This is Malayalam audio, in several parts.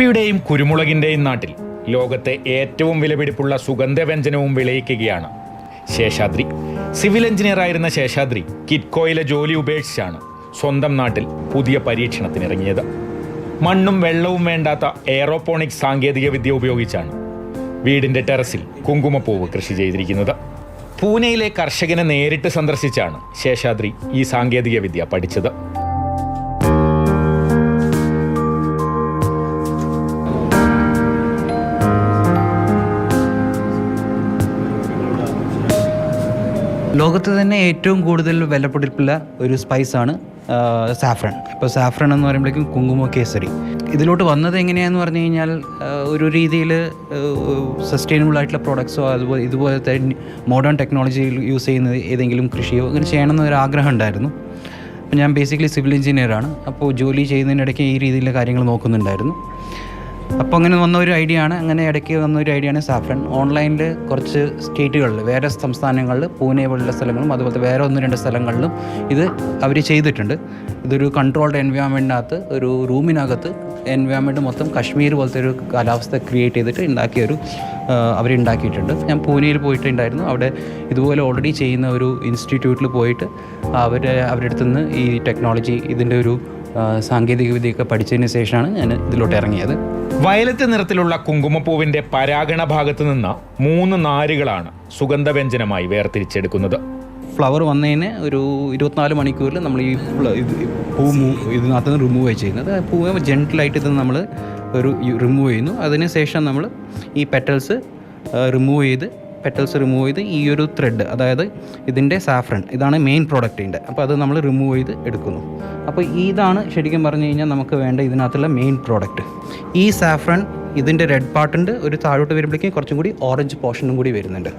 കാപ്പിയുടെയും കുരുമുളകിന്റെയും നാട്ടിൽ ലോകത്തെ ഏറ്റവും വിലപിടിപ്പുള്ള സുഗന്ധവ്യഞ്ജനവും വിളയിക്കുകയാണ് ശേഷാദ്രി. സിവിൽ എഞ്ചിനീയർ ആയിരുന്ന ശേഷാദ്രി കിറ്റ്കോയിലെ ജോലി ഉപേക്ഷിച്ചാണ് സ്വന്തം നാട്ടിൽ പുതിയ പരീക്ഷണത്തിനിറങ്ങിയത്. മണ്ണും വെള്ളവും വേണ്ടാത്ത എയറോപോണിക് സാങ്കേതിക വിദ്യ ഉപയോഗിച്ചാണ് വീടിന്റെ ടെറസിൽ കുങ്കുമപ്പൂവ് കൃഷി ചെയ്തിരിക്കുന്നത്. പൂനെയിലെ കർഷകനെ നേരിട്ട് സന്ദർശിച്ചാണ് ശേഷാദ്രി ഈ സാങ്കേതിക വിദ്യ പഠിച്ചത്. ലോകത്ത് തന്നെ ഏറ്റവും കൂടുതൽ വിലപിടിപ്പുള്ള ഒരു സ്പൈസാണ് സാഫ്രൺ ഇപ്പോൾ സാഫ്രൺ എന്ന് പറയുമ്പോഴേക്കും കുങ്കുമ കേസരി. ഇതിലോട്ട് വന്നത് എങ്ങനെയാന്ന് പറഞ്ഞു കഴിഞ്ഞാൽ ഒരു രീതിയിൽ സസ്റ്റൈനബിൾ ആയിട്ടുള്ള പ്രോഡക്ട്സോ അതുപോലെ ഇതുപോലത്തെ മോഡേൺ ടെക്നോളജി യൂസ് ചെയ്യുന്നത് ഏതെങ്കിലും കൃഷിയോ അങ്ങനെ ചെയ്യണമെന്ന് ഒരു ആഗ്രഹം ഉണ്ടായിരുന്നു. ഞാൻ ബേസിക്കലി സിവിൽ എഞ്ചിനീയറാണ് അപ്പോൾ ജോലി ചെയ്യുന്നതിനിടയ്ക്ക് ഈ രീതിയിലുള്ള കാര്യങ്ങൾ നോക്കുന്നുണ്ടായിരുന്നു. അപ്പോൾ അങ്ങനെ വന്ന ഒരു ഐഡിയ ആണ്. അങ്ങനെ ഇടയ്ക്ക് വന്ന ഒരു ഐഡിയ ആണ് സാഫ്രൺ ഓൺലൈനിൽ കുറച്ച് സ്റ്റേറ്റുകളിൽ വേറെ സംസ്ഥാനങ്ങളിൽ പൂനെ പോലുള്ള സ്ഥലങ്ങളും അതുപോലത്തെ വേറെ ഒന്ന് രണ്ട് സ്ഥലങ്ങളിലും ഇത് അവർ ചെയ്തിട്ടുണ്ട്. ഇതൊരു കൺട്രോൾഡ് എൻവയോൺമെന്റിനകത്ത് ഒരു റൂമിനകത്ത് എൻവയോൺമെന്റ് മൊത്തം കാശ്മീർ പോലത്തെ ഒരു കാലാവസ്ഥ ക്രിയേറ്റ് ചെയ്തിട്ട് ഉണ്ടാക്കിയ ഒരു അവരുണ്ടാക്കിയിട്ടുണ്ട് ഞാൻ പൂനെയിൽ പോയിട്ടുണ്ടായിരുന്നു. അവിടെ ഇതുപോലെ ഓൾറെഡി ചെയ്യുന്ന ഒരു ഇൻസ്റ്റിറ്റ്യൂട്ടിൽ പോയിട്ട് അവർ അവരുടെ അടുത്തുനിന്ന് ഈ ടെക്നോളജി ഇതിന്റെ ഒരു ആ, സാങ്കേതിക വിദ്യയൊക്കെ പഠിച്ചതിന് ശേഷമാണ് ഞാൻ ഇതിലോട്ട് ഇറങ്ങിയത്. വയലറ്റ് നിറത്തിലുള്ള കുങ്കുമപ്പൂവിന്റെ പരാഗണ ഭാഗത്ത് നിന്ന് മൂന്ന് നാരുകളാണ് സുഗന്ധവ്യഞ്ജനമായി വേർതിരിച്ചെടുക്കുന്നത്. ഫ്ലവർ വന്നതിന് ഒരു ഇരുപത്തിനാല് മണിക്കൂറിൽ നമ്മൾ ഈ പൂ ഇതിനകത്ത് നിന്ന് റിമൂവ് ചെയ്യുന്നത്. പൂവ് ജെന്റിലായിട്ട് ഇത് നമ്മൾ ഒരു റിമൂവ് ചെയ്യുന്നു. അതിന് ശേഷം നമ്മൾ ഈ പെറ്റൽസ് റിമൂവ് ചെയ്ത് പെറ്റൽസ് റിമൂവ് ചെയ്ത് ഈ ഒരു ത്രെഡ് അതായത് ഇതിന്റെ സാഫ്രൺ ഇതാണ് മെയിൻ പ്രോഡക്റ്റിന്റെ അപ്പോൾ അത് നമ്മൾ റിമൂവ് ചെയ്ത് എടുക്കുന്നു. അപ്പോൾ ഇതാണ് ശരിക്കും പറഞ്ഞു കഴിഞ്ഞാൽ നമുക്ക് വേണ്ട ഇതിനകത്തുള്ള മെയിൻ പ്രോഡക്റ്റ് ഈ സാഫ്രൺ ഇതിന്റെ റെഡ് പാർട്ടുണ്ട് ഒരു താഴോട്ട് വരുമ്പോഴേക്കും കുറച്ചും കൂടി ഓറഞ്ച് പോർഷനും കൂടി വരുന്നുണ്ട്.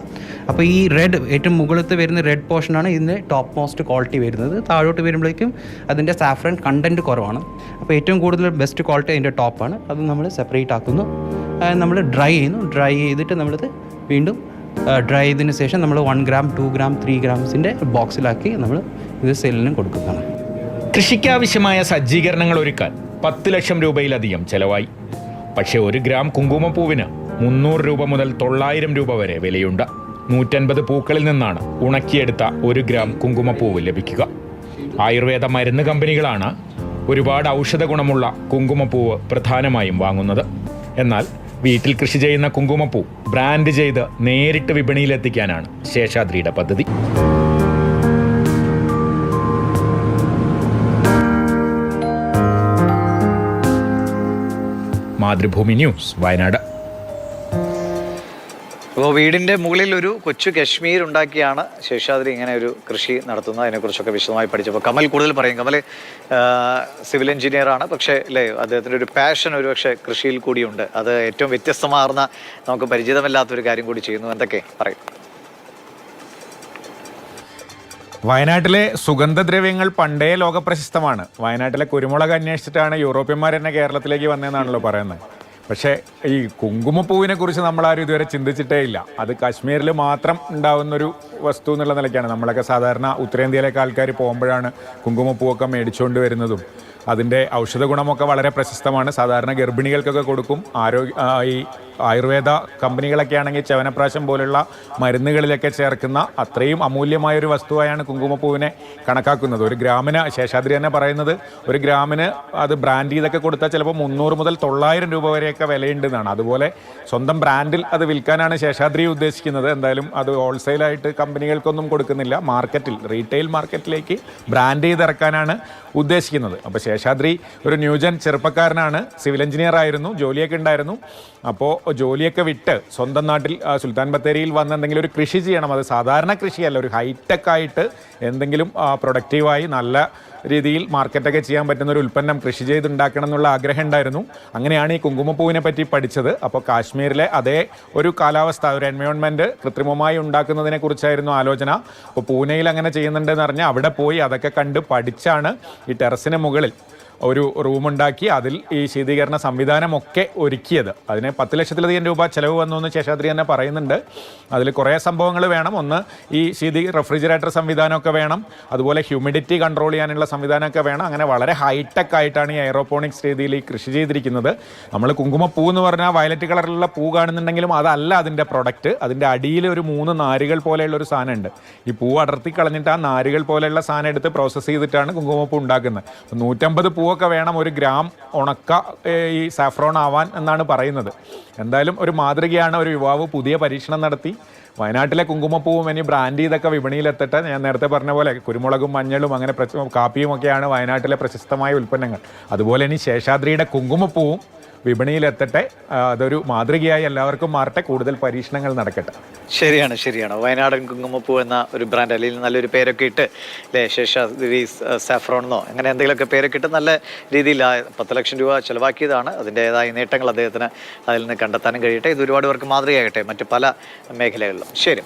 അപ്പോൾ ഈ റെഡ് ഏറ്റവും മുകളിലത്ത് വരുന്ന റെഡ് പോർഷനാണ് ഇതിന്റെ ടോപ്പ് മോസ്റ്റ് ക്വാളിറ്റി വരുന്നത്. താഴോട്ട് വരുമ്പോഴേക്കും അതിന്റെ സാഫ്രൻ കണ്ടന്റ് കുറവാണ്. അപ്പോൾ ഏറ്റവും കൂടുതൽ ബെസ്റ്റ് ക്വാളിറ്റി അതിന്റെ ടോപ്പാണ് അത് നമ്മൾ സെപ്പറേറ്റ് ആക്കുന്നു. നമ്മൾ ഡ്രൈ ചെയ്യുന്നു. ഡ്രൈ ചെയ്തിട്ട് നമ്മളിത് വീണ്ടും ഡ്രൈ ചെയ്തതിന് ശേഷം നമ്മൾ one gram two gram three ഗ്രാംസിന്റെ ബോക്സിലാക്കി നമ്മൾ ഇത് സെല്ലിന് കൊടുക്കുന്നതാണ്. കൃഷിക്കാവശ്യമായ സജ്ജീകരണങ്ങൾ ഒരുക്കാൻ പത്ത് ലക്ഷം രൂപയിലധികം ചെലവായി. പക്ഷേ ഒരു ഗ്രാം കുങ്കുമപ്പൂവിന് മുന്നൂറ് രൂപ മുതൽ തൊള്ളായിരം രൂപ വരെ വിലയുണ്ട്. നൂറ്റൻപത് പൂക്കളിൽ നിന്നാണ് ഉണക്കിയെടുത്ത ഒരു ഗ്രാം കുങ്കുമപ്പൂവ് ലഭിക്കുക. ആയുർവേദ മരുന്ന് കമ്പനികളാണ് ഒരുപാട് ഔഷധ ഗുണമുള്ള കുങ്കുമപ്പൂവ് പ്രധാനമായും വാങ്ങുന്നത്. എന്നാൽ വീട്ടിൽ കൃഷി ചെയ്യുന്ന കുങ്കുമപ്പൂ ബ്രാൻഡ് ചെയ്ത് നേരിട്ട് വിപണിയിലെത്തിക്കാനാണ് ശേഷാദ്രിയുടെ പദ്ധതി. മാതൃഭൂമി ന്യൂസ് വയനാട്. അപ്പോൾ വീടിന്റെ മുകളിൽ ഒരു കൊച്ചു കശ്മീർ ഉണ്ടാക്കിയാണ് ശേഷാദ്രി ഇങ്ങനെ ഒരു കൃഷി നടത്തുന്നത്. അതിനെക്കുറിച്ചൊക്കെ വിശദമായി പഠിച്ചപ്പോൾ കമൽ കൂടുതൽ പറയും. കമൽ സിവിൽ എഞ്ചിനീയറാണ് പക്ഷേ അല്ലേ അദ്ദേഹത്തിന്റെ ഒരു പാഷൻ ഒരു പക്ഷേ കൃഷിയിൽ കൂടിയുണ്ട്. അത് ഏറ്റവും വ്യത്യസ്തമാർന്ന നമുക്ക് പരിചിതമല്ലാത്തൊരു കാര്യം കൂടി ചെയ്യുന്നു. എന്തൊക്കെ പറയും? വയനാട്ടിലെ സുഗന്ധദ്രവ്യങ്ങൾ പണ്ടേ ലോകപ്രശസ്തമാണ്. വയനാട്ടിലെ കുരുമുളക് അന്വേഷിച്ചിട്ടാണ് യൂറോപ്യന്മാർ തന്നെ കേരളത്തിലേക്ക് വന്നതെന്നാണല്ലോ പറയുന്നത്. പക്ഷേ ഈ കുങ്കുമപ്പൂവിനെ കുറിച്ച് നമ്മളാരും ഇതുവരെ ചിന്തിച്ചിട്ടേ ഇല്ല. അത് കാശ്മീരിൽ മാത്രം ഉണ്ടാവുന്നൊരു വസ്തു എന്നുള്ള നിലയ്ക്കാണ്. നമ്മളൊക്കെ സാധാരണ ഉത്തരേന്ത്യയിലേക്ക് ആൾക്കാർ പോകുമ്പോഴാണ് കുങ്കുമപ്പൂവൊക്കെ മേടിച്ചുകൊണ്ട് വരുന്നതും. അതിന്റെ ഔഷധ ഗുണമൊക്കെ വളരെ പ്രശസ്തമാണ്. സാധാരണ ഗർഭിണികൾക്കൊക്കെ കൊടുക്കും. ആരോഗ്യ ഈ ആയുർവേദ കമ്പനികളൊക്കെ ആണെങ്കിൽ ചവനപ്രാശം പോലുള്ള മരുന്നുകളിലൊക്കെ ചേർക്കുന്ന അത്രയും അമൂല്യമായ ഒരു വസ്തുവായാണ് കുങ്കുമപ്പൂവിനെ കണക്കാക്കുന്നത്. ഒരു ഗ്രാമിന് ശേഷാദ്രി തന്നെ പറയുന്നത് ഒരു ഗ്രാമിന് അത് ബ്രാൻഡ് ചെയ്തൊക്കെ കൊടുത്താൽ ചിലപ്പോൾ മുന്നൂറ് മുതൽ തൊള്ളായിരം രൂപ വരെയൊക്കെ വിലയുണ്ടെന്നാണ് അതുപോലെ സ്വന്തം ബ്രാൻഡിൽ അത് വിൽക്കാനാണ് ശേഷാദ്രി ഉദ്ദേശിക്കുന്നത്. എന്തായാലും അത് ഹോൾസെയിലായിട്ട് കമ്പനികൾക്കൊന്നും കൊടുക്കുന്നില്ല. മാർക്കറ്റിൽ റീറ്റെയിൽ മാർക്കറ്റിലേക്ക് ബ്രാൻഡ് ചെയ്തിറക്കാനാണ് ഉദ്ദേശിക്കുന്നത്. അപ്പോൾ ശേഷാദ്രി ഒരു ന്യൂജൻ ചെറുപ്പക്കാരനാണ്. സിവിൽ എഞ്ചിനീയർ ആയിരുന്നു. ജോലിയൊക്കെ ഉണ്ടായിരുന്നു. അപ്പോൾ ജോലിയൊക്കെ വിട്ട് സ്വന്തം നാട്ടിൽ സുൽത്താൻ ബത്തേരിയിൽ വന്ന് എന്തെങ്കിലും ഒരു കൃഷി ചെയ്യണം. അത് സാധാരണ കൃഷിയല്ല. ഒരു ഹൈടെക് ആയിട്ട് എന്തെങ്കിലും പ്രൊഡക്റ്റീവായി നല്ല രീതിയിൽ മാർക്കറ്റൊക്കെ ചെയ്യാൻ പറ്റുന്ന ഒരു ഉൽപ്പന്നം കൃഷി ചെയ്തുണ്ടാക്കണം എന്നുള്ള ആഗ്രഹം ഉണ്ടായിരുന്നു. അങ്ങനെയാണ് ഈ കുങ്കുമപ്പൂവിനെ പറ്റി പഠിച്ചത്. അപ്പോൾ കാശ്മീരിലെ അതേ ഒരു കാലാവസ്ഥ ഒരു എൻവയോൺമെന്റ് കൃത്രിമമായി ഉണ്ടാക്കുന്നതിനെ കുറിച്ചായിരുന്നു ആലോചന. അപ്പോൾ പൂനെയിൽ അങ്ങനെ ചെയ്യുന്നുണ്ടെന്ന് അറിഞ്ഞാൽ അവിടെ പോയി അതൊക്കെ കണ്ട് പഠിച്ചാണ് ഈ ടെറസിന് മുകളിൽ ഒരു റൂമുണ്ടാക്കി അതിൽ ഈ ശീതീകരണ സംവിധാനമൊക്കെ ഒരുക്കിയത്. അതിന് പത്ത് ലക്ഷത്തിലധികം രൂപ ചിലവ് വന്നു എന്ന് ശേഷാദ്രി തന്നെ പറയുന്നുണ്ട്. അതിൽ കുറേ സംഭവങ്ങൾ വേണം. ഒന്ന് ഈ ശീതി റെഫ്രിജറേറ്റർ സംവിധാനമൊക്കെ വേണം. അതുപോലെ ഹ്യൂമിഡിറ്റി കൺട്രോൾ ചെയ്യാനുള്ള സംവിധാനമൊക്കെ വേണം. അങ്ങനെ വളരെ ഹൈടെക് ആയിട്ടാണ് ഈ എയറോപോണിക്സ് രീതിയിൽ ഈ കൃഷി ചെയ്തിരിക്കുന്നത്. നമ്മൾ കുങ്കുമപ്പൂ എന്ന് പറഞ്ഞാൽ വയലറ്റ് കളറിലുള്ള പൂ കാണുന്നുണ്ടെങ്കിലും അതല്ല അതിന്റെ പ്രൊഡക്റ്റ്. അതിന്റെ അടിയിൽ ഒരു മൂന്ന് നാരുകൾ പോലെയുള്ള ഒരു സാധനമുണ്ട്. ഈ പൂ അടർത്തി കളഞ്ഞിട്ട് ആ നാരുകൾ പോലെയുള്ള സാധനം എടുത്ത് പ്രോസസ്സ് ചെയ്തിട്ടാണ് കുങ്കുമപ്പൂ ഉണ്ടാക്കുന്നത്. നൂറ്റമ്പത് പൂവൊക്കെ വേണം ഒരു ഗ്രാം ഉണക്ക ഈ സാഫ്രോൺ ആവാൻ എന്നാണ് പറയുന്നത്. എന്തായാലും ഒരു മാതൃകയാണ് ഒരു യുവാവ് പുതിയ പരീക്ഷണം നടത്തി. വയനാട്ടിലെ കുങ്കുമപ്പൂവും ഇനി ബ്രാൻഡ് ചെയ്തൊക്കെ വിപണിയിലെത്തട്ടെ. ഞാൻ നേരത്തെ പറഞ്ഞ പോലെ കുരുമുളകും മഞ്ഞളും അങ്ങനെ കാപ്പിയും ഒക്കെയാണ് വയനാട്ടിലെ പ്രശസ്തമായ ഉൽപ്പന്നങ്ങൾ. അതുപോലെ ഇനി ശേഷാദ്രിയുടെ കുങ്കുമപ്പൂവും വിപണിയിലെത്തട്ടെ. അതൊരു മാതൃകയായി എല്ലാവർക്കും മാറട്ടെ. കൂടുതൽ പരീക്ഷണങ്ങൾ നടക്കട്ടെ. ശരിയാണ് ശരിയാണ്. വയനാടൻ കുങ്കുമപ്പൂ എന്ന ഒരു ബ്രാൻഡ് അല്ലെങ്കിൽ നല്ലൊരു പേരൊക്കെ ഇട്ട് അല്ലേ ശേഷി സാഫ്രോൺ എന്നോ അങ്ങനെ എന്തെങ്കിലുമൊക്കെ പേരൊക്കെ ഇട്ട് നല്ല രീതിയിൽ പത്ത് ലക്ഷം രൂപ ചിലവാക്കിയതാണ്. അതിന്റെതായ നേട്ടങ്ങൾ അദ്ദേഹത്തിന് അതിൽ നിന്ന് കണ്ടെത്താനും കഴിയട്ടെ. ഇത് ഒരുപാട് പേർക്ക് മാതൃകയാകട്ടെ മറ്റ് പല മേഖലകളിലും. ശരി.